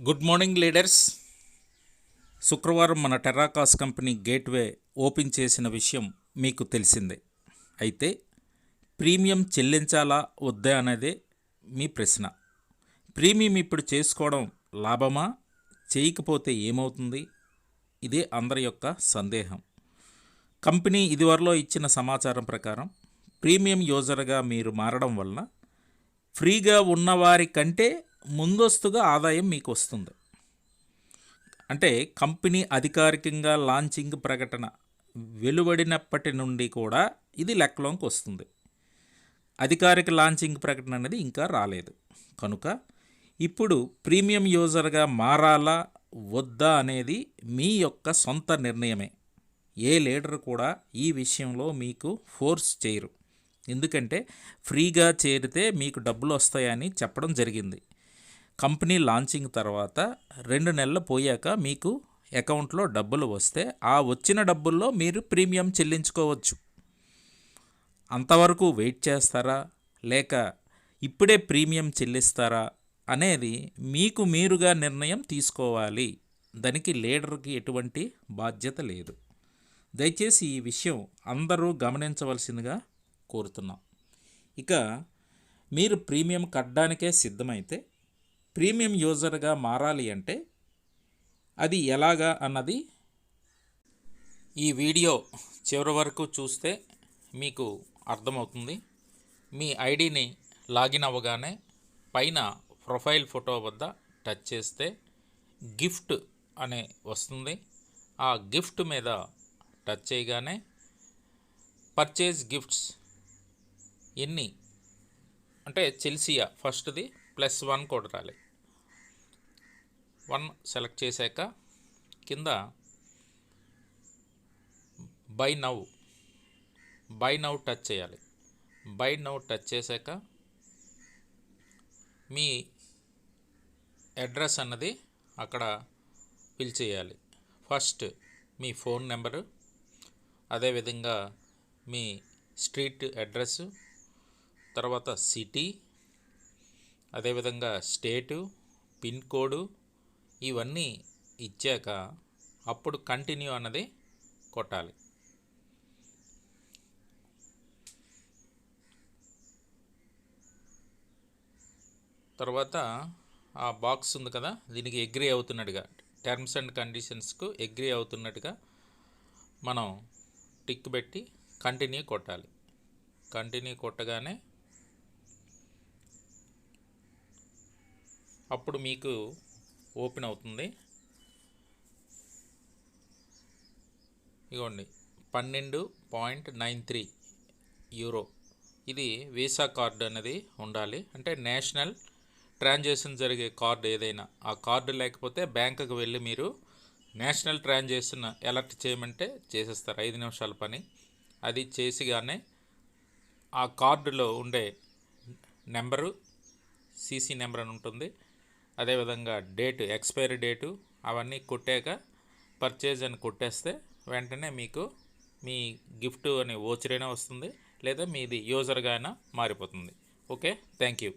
Good morning leaders శుక్రవారం మన టెర్రాకాస్ company gateway open చేసిన విషయం మీకు తెలిసిందే. అయితే ప్రీమియం చెల్లించాలా వద్దా అనేదే మీ ప్రశ్న. ప్రీమియం ఇప్పుడు చేసుకోవడం లాభమా? చేయకపోతే ఏమవుతుంది? ఇదే అందరి యొక్క సందేహం. కంపెనీ ఇదివరలో ఇచ్చిన సమాచారం ప్రకారం ప్రీమియం యూజర్గా మీరు మారడం వలన ఫ్రీగా ఉన్నవారి కంటే ముందస్తుగా ఆదాయం మీకు వస్తుంది అంటే కంపెనీ అధికారికంగా లాంచింగ్ ప్రకటన వెలువడినప్పటి నుండి కూడా ఇది లెక్కలోకి వస్తుంది. అధికారిక లాంచింగ్ ప్రకటన అనేది ఇంకా రాలేదు. కనుక ఇప్పుడు ప్రీమియం యూజర్గా మారాలా వద్దా అనేది మీ యొక్క సొంత నిర్ణయమే. ఏ లీడర్ కూడా ఈ విషయంలో మీకు ఫోర్స్ చేయరు. ఎందుకంటే ఫ్రీగా చేరితే మీకు డబ్బులు వస్తాయని చెప్పడం జరిగింది. కంపెనీ లాంచింగ్ తర్వాత రెండు నెలలు పోయాక మీకు అకౌంట్లో డబ్బులు వస్తే ఆ వచ్చిన డబ్బుల్లో మీరు ప్రీమియం చెల్లించుకోవచ్చు. అంతవరకు వెయిట్ చేస్తారా? లేక ఇప్పుడే ప్రీమియం చెల్లిస్తారా? అనేది మీకు మీరుగా నిర్ణయం తీసుకోవాలి. దానికి లీడర్కి ఎటువంటి బాధ్యత లేదు. దయచేసి ఈ విషయం అందరూ గమనించవలసిందిగా కోరుతున్నాం. ఇక మీరు ప్రీమియం కట్టడానికే సిద్ధమైతే ప్రీమియం యూజర్గా మారాలి అంటే అది ఎలాగా అన్నది ఈ వీడియో చివరి వరకు చూస్తే మీకు అర్థమవుతుంది. మీ ఐడిని లాగిన్ అవ్వగానే పైన ప్రొఫైల్ ఫోటో వద్ద టచ్ చేస్తే గిఫ్ట్ అనే వస్తుంది. ఆ గిఫ్ట్ మీద టచ్ చేయగానే పర్చేజ్ గిఫ్ట్స్ ఎన్ని? అంటే చెల్సియా ఫస్ట్ది ప్లస్ వన్ కొట్టాలి వన్ సెలెక్ట్ చేశాక కింద buy now buy now touch చేయాలి. బై నవ్ టచ్ చేశాక మీ అడ్రస్ అన్నది అక్కడ ఫిల్ చేయాలి. ఫస్ట్ మీ ఫోన్ నెంబరు అదేవిధంగా మీ స్ట్రీట్ అడ్రస్ తర్వాత సిటీ అదేవిధంగా స్టేటు పిన్ కోడు ఇవన్నీ ఇచ్చాక అప్పుడు కంటిన్యూ అన్నది కొట్టాలి. తర్వాత ఆ బాక్స్ ఉంది కదా దీనికి అగ్రి అవుతున్నట్టుగా టర్మ్స్ అండ్ కండిషన్స్కు అగ్రి అవుతున్నట్టుగా మనం టిక్ పెట్టి కంటిన్యూ కొట్టాలి. కంటిన్యూ కొట్టగానే అప్పుడు మీకు ఓపెన్ అవుతుంది. ఇగోండి పన్నెండు పాయింట్ నైన్ త్రీ యూరో. ఇది వీసా కార్డు అనేది ఉండాలి. అంటే నేషనల్ ట్రాన్సాక్షన్ జరిగే కార్డు ఏదైనా. ఆ కార్డు లేకపోతే బ్యాంకుకి వెళ్ళి మీరు నేషనల్ ట్రాన్సాక్షన్ ఎలర్ట్ చేయమంటే చేసేస్తారు. ఐదు నిమిషాల పని. అది చేసిగానే ఆ కార్డులో ఉండే నెంబరు సీసీ నెంబర్ అని ఉంటుంది. అదేవిధంగా డేటు ఎక్స్పైరీ డేటు అవన్నీ కొట్టాక పర్చేజ్ అని కొట్టేస్తే వెంటనే మీకు మీ గిఫ్ట్ అనే ఓచరైనా వస్తుంది లేదా మీది యూజర్గా అయినా మారిపోతుంది. Okay thank you